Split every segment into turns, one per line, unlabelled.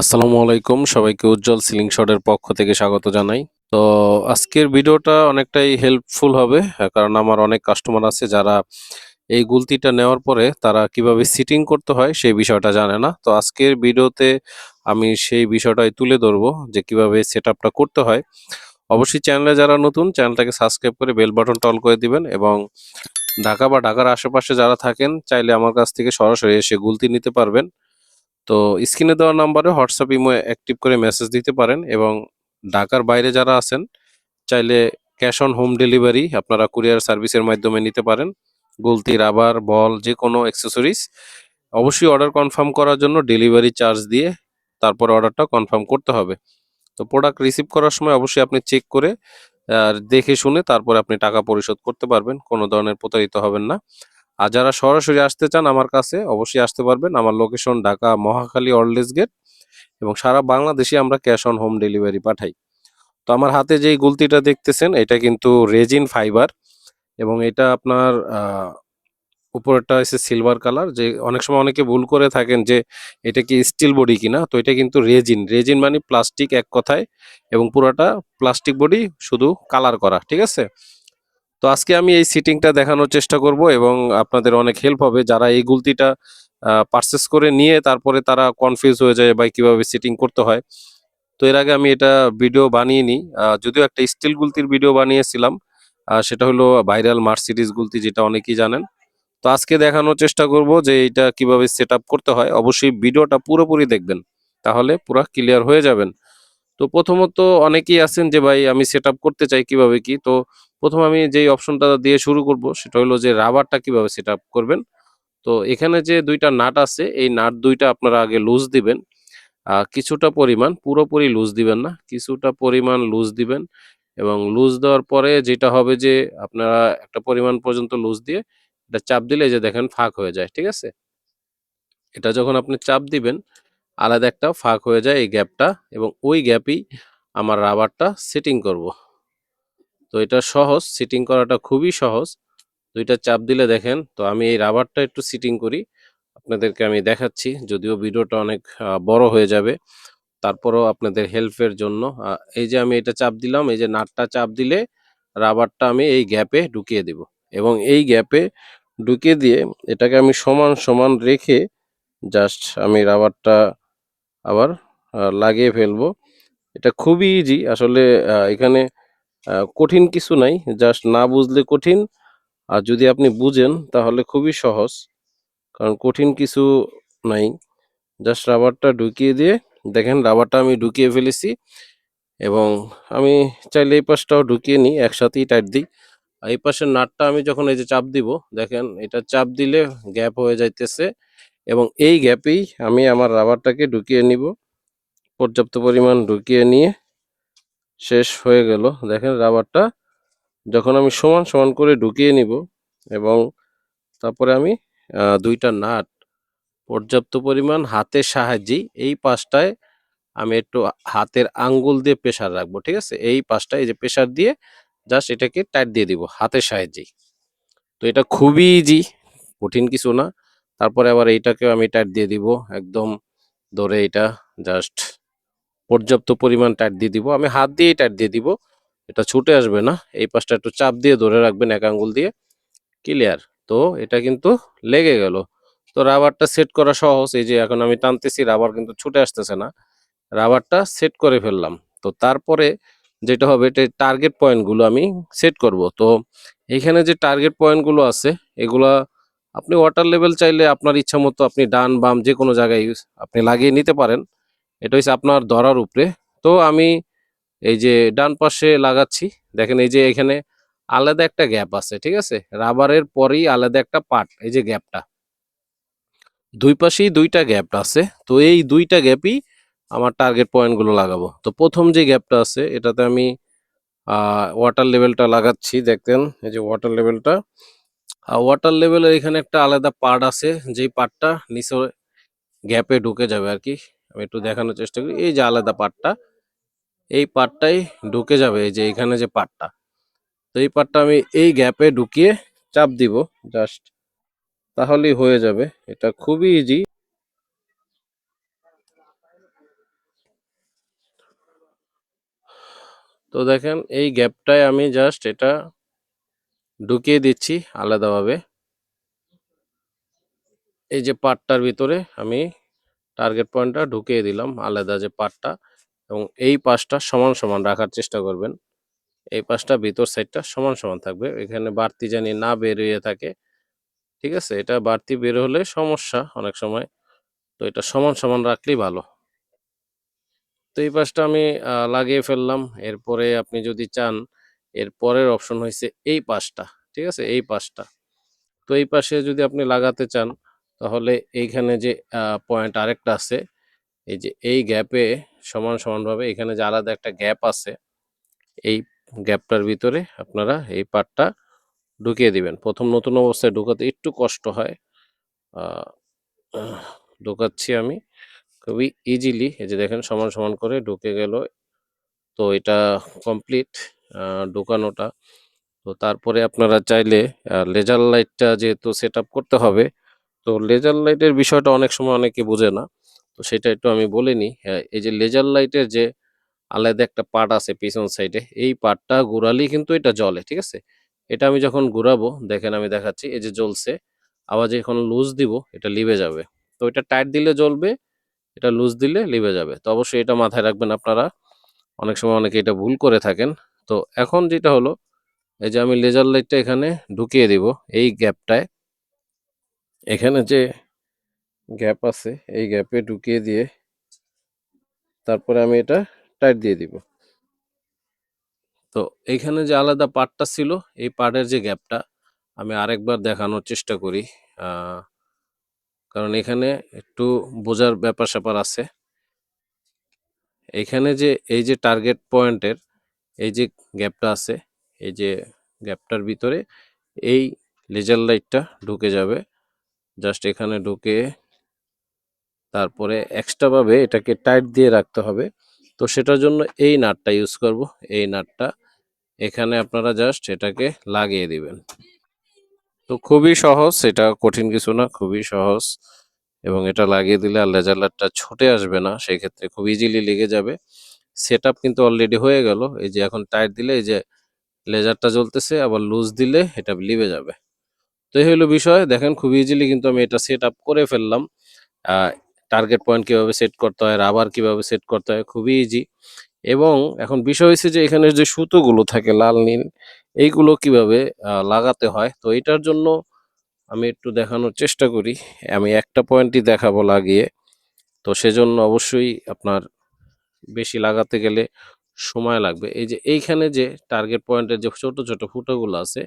আসসালামু আলাইকুম, সবাইকে উজ্জ্বল সিলিং শটের পক্ষ থেকে স্বাগত জানাই। তো আজকের ভিডিওটা অনেকটাই হেল্পফুল হবে, কারণ আমার অনেক কাস্টমার আছে যারা এই গুলতিটা নেওয়ার পরে তারা কীভাবে সিটিং করতে হয় সেই বিষয়টা জানে না। তো আজকের ভিডিওতে আমি সেই বিষয়টাই তুলে ধরবো যে কীভাবে সেট করতে হয়। অবশ্যই চ্যানেলে যারা নতুন চ্যানেলটাকে সাবস্ক্রাইব করে বেল বাটন টল করে দিবেন এবং ঢাকা বা ঢাকার আশেপাশে যারা থাকেন, চাইলে আমার কাছ থেকে সরাসরি এসে গুলতি নিতে পারবেন। তো স্ক্রিনে দেওয়া নাম্বারে হোয়াটসঅ্যাপ ইমো অ্যাক্টিভ করে মেসেজ দিতে পারেন এবং ঢাকার বাইরে যারা আছেন, চাইলে ক্যাশ অন হোম ডেলিভারি আপনারা কুরিয়ার সার্ভিসের মাধ্যমে নিতে পারেন। গুলতি, রাবার, বল যে কোনো অ্যাক্সেসরিজ। অবশ্যই অর্ডার কনফার্ম করার জন্য ডেলিভারি চার্জ দিয়ে তারপর অর্ডারটা কনফার্ম করতে হবে। তো প্রোডাক্ট রিসিভ করার সময় অবশ্যই আপনি চেক করে, আর দেখে শুনে তারপরে আপনি টাকা পরিশোধ করতে পারবেন। কোনো ধরনের প্রতারিত হবেন না। আর যারা সরাসরি আসতে চান আমার কাছে অবশ্যই আসতে পারবেন। আমার location Dhaka Mohakhali wireless gate এবং সারা বাংলাদেশে আমরা ক্যাশ অন হোম ডেলিভারি পাঠাই। তো আমার হাতে যেই গুলতিটা দেখতেছেন, এটা কিন্তু রেজিন ফাইবার এবং এটা আপনার উপরেরটা হচ্ছে সিলভার কালার যে অনেক সময় অনেকে ভুল করে থাকেন যে এটা কি স্টিল বডি কিনা, তো এটা কিন্তু রেজিন রেজিন মানে প্লাস্টিক এক কথায় এবং পুরোটা প্লাস্টিক বডি শুধু কালার করা, ঠিক আছে? তো আজকে আমি এই সিটিংটা দেখানোর চেষ্টা করব এবং আপনাদের অনেক হেল্প হবে যারা এই গুলতিটা পারচেস করে নিয়ে তারপরে তারা কনফিউজ হয়ে যায় বা কীভাবে সিটিং করতে হয়। তো এর আগে আমি এটা ভিডিও বানিয়ে নিই। যদিও একটা স্টিল গুলতির ভিডিও বানিয়েছিলাম সেটা হলো ভাইরাল মার্সিডিস গুলতি যেটা অনেকেই জানেন। তো আজকে দেখানোর চেষ্টা করব যে এটা কীভাবে সেট করতে হয়। অবশ্যই ভিডিওটা পুরোপুরি দেখবেন, তাহলে পুরো ক্লিয়ার হয়ে যাবেন। তো প্রথমত অনেকেই আছেন যে, ভাই, আমি সেট করতে চাই কীভাবে কি? তো প্রথম আমি যেই অপশনটা দিয়ে শুরু করব সেটা হলো যে রাবারটা কীভাবে সেট করবেন। তো এখানে যে দুইটা নাট আছে, এই নাট দুইটা আপনারা আগে লুজ দিবেন। কিছুটা পরিমাণ, পুরোপুরি লুজ দিবেন না, কিছুটা পরিমাণ লুজ দিবেন এবং লুজ দেওয়ার পরে যেটা হবে যে আপনারা একটা পরিমাণ পর্যন্ত লুজ দিয়ে এটা চাপ দিলে যে দেখেন ফাঁক হয়ে যায়, ঠিক আছে? এটা যখন আপনি চাপ দিবেন, আলাদা একটা ফাঁক হয়ে যায় এই গ্যাপটা এবং ওই গ্যাপই আমার রাবারটা সেটিং করব। তো এটা সহজ সিটিং করাটা খুবই সহজ। দুইটা চাপ দিলে দেখেন, তো আমি এই রাবারটা একটু সিটিং করি। আপনাদেরকে আমি দেখাচ্ছি, যদিও ভিডিওটা অনেক বড় হয়ে যাবে। তারপরও আপনাদের হেল্পের জন্য এই যে আমি এটা চাপ দিলাম, এই যে নাটটা চাপ দিলে রাবারটা আমি এই গ্যাপে ঢুকিয়ে দেব। এবং এই গ্যাপে ঢুকিয়ে দিয়ে এটাকে আমি সমান সমান রেখে জাস্ট আমি রাবারটা আবার লাগিয়ে ফেলব। এটা খুবই ইজি আসলে এখানে কঠিন কিছু নাই জাস্ট না বুঝলে কঠিন, আর যদি আপনি বুঝেন তাহলে খুবই সহজ, কারণ কঠিন কিছু নাই। জাস্ট রাবারটা ঢুকিয়ে দিয়ে, দেখেন রাবারটা আমি ঢুকিয়ে ফেলেছি, এবং আমি চাইলে এই পাশটাও ঢুকিয়ে নিই, একসাথেই টাইট দিই। এই পাশের নাটটা আমি যখন এই যে চাপ দিব, দেখেন এটা চাপ দিলে গ্যাপ হয়ে যাইতেছে, এবং এই গ্যাপেই আমি আমার রাবারটাকে ঢুকিয়ে নিব, পর্যাপ্ত পরিমাণ ঢুকিয়ে নিয়ে শেষ হয়ে গেল। দেখেন রাবারটা যখন আমি সমান সমান করে ঢুকিয়ে নিব এবং তারপরে আমি দুইটা নাট পর্যাপ্ত পরিমাণ হাতের সাহায্যেই এই পাশটায় আমি একটু হাতের আঙ্গুল দিয়ে প্রেশার রাখব, ঠিক আছে? এই পাশটায় এই যে প্রেশার দিয়ে জাস্ট এটাকে টাইট দিয়ে দিব হাতের সাহায্যেই। তো এটা খুবই ইজি কঠিন কিছু না। তারপরে আবার এইটাকেও আমি টাইট দিয়ে দিব একদম ধরে এটা জাস্ট পর্যাপ্ত পরিমাণ টাইট দিয়ে দিব। আমি হাত দিয়েই টাইট দিয়ে দিব। এটা ছুটে আসবে না। এই পাশটা একটু চাপ দিয়ে ধরে রাখবেন এক আঙ্গুল দিয়ে। ক্লিয়ার? তো এটা কিন্তু লেগে গেল। তো রাবারটা সেট করা সহজ। এই যে এখন আমি টানতেছি, রাবার কিন্তু ছুটে আসতেছে না। রাবারটা সেট করে ফেললাম। তো তারপরে যেটা হবে, এটা টার্গেট পয়েন্টগুলো আমি সেট করব। তো এখানে যে টার্গেট পয়েন্টগুলো আছে, এগুলা আপনি ওয়াটার লেভেল চাইলে আপনার ইচ্ছা মতো আপনি ডান, বাম যে কোনো জায়গায় আপনি লাগিয়ে নিতে পারেন। এটা হচ্ছে আপনার ধরার উপরে। তো আমি এই যে ডান পাশে লাগাচ্ছি, দেখেন এই যে এখানে আলাদা একটা গ্যাপ আছে, ঠিক আছে? রাবারের পরেই আলাদা একটা পার্ট, এই যে গ্যাপটা। দুই পাশেই দুইটা গ্যাপ আছে, তো এই দুইটা গ্যাপই আমার টার্গেট পয়েন্টগুলো লাগাবো। তো প্রথম যে গ্যাপটা আছে, এটাতে আমি ওয়াটার লেভেলটা লাগাচ্ছি দেখতেন এই যে ওয়াটার লেভেলটা ওয়াটার লেভেলের এখানে একটা আলাদা পার্ট আছে, যেই পার্টটা নিচে গ্যাপে ঢুকে যাবে আর কি। আমি একটু দেখানোর চেষ্টা করি। এই যে আলাদা পাটটা, এই পাটটাই ঢুকে যাবে, এই যে এখানে যে পাটটা। তো এই পাটটা আমি এই গ্যাপে ঢুকিয়ে চাপ দিব জাস্ট তাহলেই হয়ে যাবে, এটা খুবই ইজি তো দেখেন, এই গ্যাপটায় আমি জাস্ট এটা ঢুকিয়ে দিচ্ছি আলাদাভাবে। এই যে পাটটার ভিতরে আমি টার্গেট পয়েন্টটা ঢুকিয়ে দিলাম, আলাদা যে পার্টটা এবং এই পাশটা সমান সমান রাখার চেষ্টা করবেন। এই পাশটা ভিতর সাইডটা সমান সমান থাকবে। এখানে বাড়তি জানি না বেরিয়ে থাকে, ঠিক আছে? এটা বাড়তি বের হলে সমস্যা অনেক সময়, তো এটা সমান সমান রাখলেই ভালো। তো এই পাশটা আমি লাগিয়ে ফেললাম। এরপরে আপনি যদি চান, এর পরের অপশন হয়েছে এই পাশটা, ঠিক আছে? এই পাশটা। তো এই পাশে যদি আপনি লাগাতে চান তাহলে এইখানে যে পয়েন্ট আরেকটা আছে, এই যে, এই গ্যাপে সমান সমানভাবে এখানে যে আলাদা একটা গ্যাপ আছে, এই গ্যাপটার ভিতরে আপনারা এই পার্টটা ঢুকিয়ে দিবেন। প্রথম নতুন অবস্থায় ঢুকাতে একটু কষ্ট হয়। ঢুকাচ্ছি আমি খুবই ইজিলি এই যে দেখেন সমান সমান করে ঢুকে গেল। তো এটা কমপ্লিট ঢুকানোটা। তো তারপরে আপনারা চাইলে লেজার লাইটটা যেহেতু সেট করতে হবে তো লেজার লাইটের বিষয়টা অনেক সময় অনেকে বোঝে না তো সেটা একটু আমি বলে নিই। হ্যাঁ, এই যে লেজার লাইটের যে আলাদা একটা পার্ট আছে পিছন সাইডে এই পার্টটা ঘুরালেই কিন্তু এটা জ্বলে ঠিক আছে? এটা আমি যখন ঘুরাবো দেখেন আমি দেখাচ্ছি এই যে জ্বলছে আবার যখন লুজ দিব এটা লিভে যাবে। তো এটা টাইট দিলে জ্বলবে এটা লুজ দিলে লিভে যাবে। তো অবশ্যই এটা মাথায় রাখবেন আপনারা। অনেক সময় অনেকে এটা ভুল করে থাকেন। তো এখন যেটা হলো এই যে আমি লেজার লাইটটা এখানে ঢুকিয়ে দিব এই গ্যাপটায় এখানে যে গ্যাপ আছে, এই গ্যাপে ঢুকিয়ে দিয়ে তারপরে আমি এটা টাইট দিয়ে দিব। তো এইখানে যে আলাদা পার্টটা ছিল, এই পার্টের যে গ্যাপটা আমি আরেকবার দেখানোর চেষ্টা করি। কারণ এখানে একটু বোঝার ব্যাপার স্যাপার আছে। এখানে যে, এই যে টার্গেট পয়েন্টের এই যে গ্যাপটা আছে, এই যে গ্যাপটার ভিতরে এই লেজার লাইটটা ঢুকে যাবে। জাস্ট এখানে ঢুকে তারপরে এক্সট্রাভাবে এটাকে টাইট দিয়ে রাখতে হবে। তো সেটার জন্য এই নাটটা ইউজ করব। এই নাটটা এখানে আপনারা জাস্ট এটাকে লাগিয়ে দিবেন। তো খুবই সহজ, এটা কঠিন কিছু না, খুবই সহজ। এবং এটা লাগিয়ে দিলে আর লেজার লাইটটা ছুটে আসবে না সেই ক্ষেত্রে খুব ইজিলি লেগে যাবে। সেট কিন্তু অলরেডি হয়ে গেল। এই যে এখন টাইট দিলে, এই যে লেজারটা জ্বলতেছে, আবার লুজ দিলে, এটা লিভে যাবে। তো এই হলো বিষয়। দেখেন খুব ইজিলি কিন্তু আমি এটা সেট আপ করে ফেললাম। টার্গেট পয়েন্ট কীভাবে সেট করতে হয় রাবার কীভাবে সেট করতে হয়, খুবই ইজি এবং এখন বিষয় হচ্ছে যে এখানে যে সুতোগুলো থাকে, লাল, নীল, এইগুলো কীভাবে লাগাতে হয়? তো এটার জন্য আমি একটু দেখানোর চেষ্টা করি। আমি একটা পয়েন্টই দেখাবো লাগিয়ে। তো সেজন্য অবশ্যই আপনার বেশি লাগাতে গেলে সময় লাগবে। এই যে এইখানে যে টার্গেট পয়েন্টের যে ছোট ছোট ফুটোগুলো আছে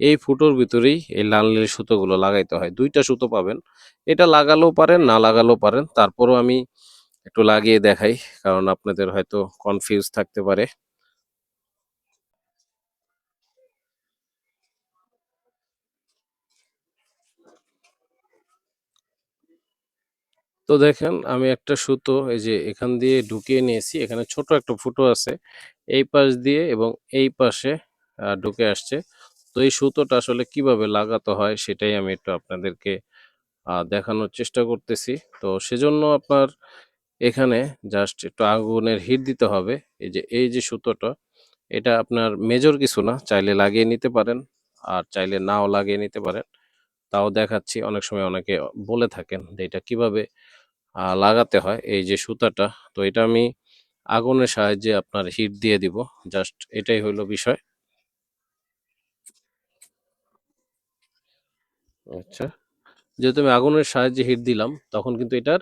এই ফুটোর ভিতরেই এই লাল নীল সুতোগুলো লাগাইতে হয়। দুইটা সুতো পাবেন। এটা লাগালেও পারেন, না লাগালেও পারেন। তারপরও আমি একটু লাগিয়ে দেখাই, কারণ আপনাদের হয়তো কনফিউজ থাকতে পারে। তো দেখেন, আমি একটা সুতো এই যে এখান দিয়ে ঢুকিয়ে নিয়েছি। এখানে ছোট একটা ফুটো আছে। এই পাশ দিয়ে এবং এই পাশে ঢুকে আসছে। তো এই সুতোটা আসলে কীভাবে লাগাতে হয় সেটাই আমি একটু আপনাদেরকে দেখানোর চেষ্টা করতেছি। তো সেজন্য আপনার এখানে জাস্ট একটু আগুনের হিট দিতে হবে। এই যে এই যে সুতোটা, এটা আপনার মেজর কিছু না, চাইলে লাগিয়ে নিতে পারেন আর চাইলে নাও লাগিয়ে নিতে পারেন। তাও দেখাচ্ছি, অনেক সময় অনেকে বলে থাকেন যে, এটা কীভাবে লাগাতে হয়? এই যে সুতাটা, তো এটা আমি আগুনের সাহায্যে আপনার হিট দিয়ে দিব। জাস্ট এটাই হইল বিষয়। আচ্ছা। যেহেতু আমি আগুনের সাহায্যে হিট দিলাম, তখন কিন্তু এটার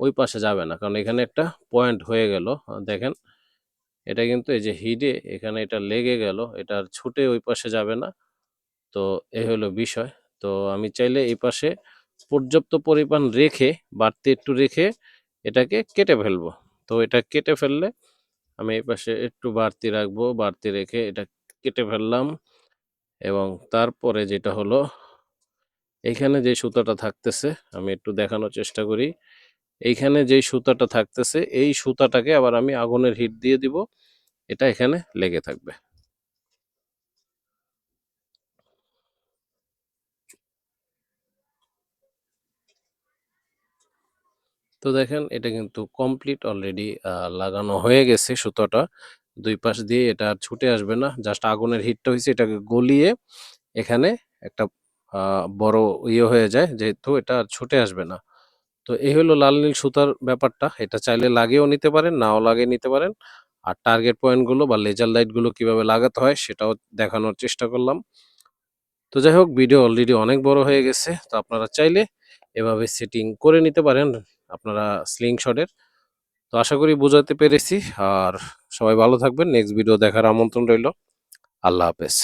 ওই পাশে যাবে না। কারণ এখানে একটা পয়েন্ট হয়ে গেল। দেখেন, এটা কিন্তু এই যে হিটে এখানে এটা লেগে গেল। এটা আর ছুটে ওই পাশে যাবে না। তো এই হলো বিষয়। তো আমি চাইলে এই পাশে পর্যাপ্ত পরিমাণ রেখে, বাড়তি একটু রেখে এটাকে কেটে ফেলব। তো এটা কেটে ফেললে আমি এই পাশে একটু বাড়তি রাখব, বাড়তি রেখে এটা কেটে ফেললাম। এবং তারপরে যেটা হলো এইখানে যে সুতাটা থাকতেছে, আমি একটু দেখানোর চেষ্টা করি। এইখানে যে সুতাটা থাকতেছে, এই সুতাটাকে আবার আমি আগুনের হিট দিয়ে দিব। এটা এখানে লেগে থাকবে। তো দেখেন, এটা কিন্তু কমপ্লিট অলরেডি লাগানো হয়ে গেছে সুতোটা। দুই পাশ দিয়ে এটা ছুটে আসবে না। জাস্ট আগুনের হিটটা হয়েছে এটাকে গলিয়ে এখানে একটা বড় ইয়ে হয়ে যায় যেহেতু এটা আর ছুটে আসবে না। তো এই হলো লাল নীল সুতার ব্যাপারটা। এটা চাইলে লাগিয়েও নিতে পারেন, নাও লাগিয়ে নিতে পারেন। আর টার্গেট পয়েন্টগুলো বা লেজার লাইটগুলো কীভাবে লাগাতে হয় সেটাও দেখানোর চেষ্টা করলাম। তো যাই হোক ভিডিও অলরেডি অনেক বড় হয়ে গেছে। তো আপনারা চাইলে এভাবে সেটিং করে নিতে পারেন আপনারা স্লিং শটের তো আশা করি বোঝাতে পেরেছি। আর সবাই ভালো থাকবেন। নেক্সট ভিডিও দেখার আমন্ত্রণ রইল। আল্লাহ হাফেজ।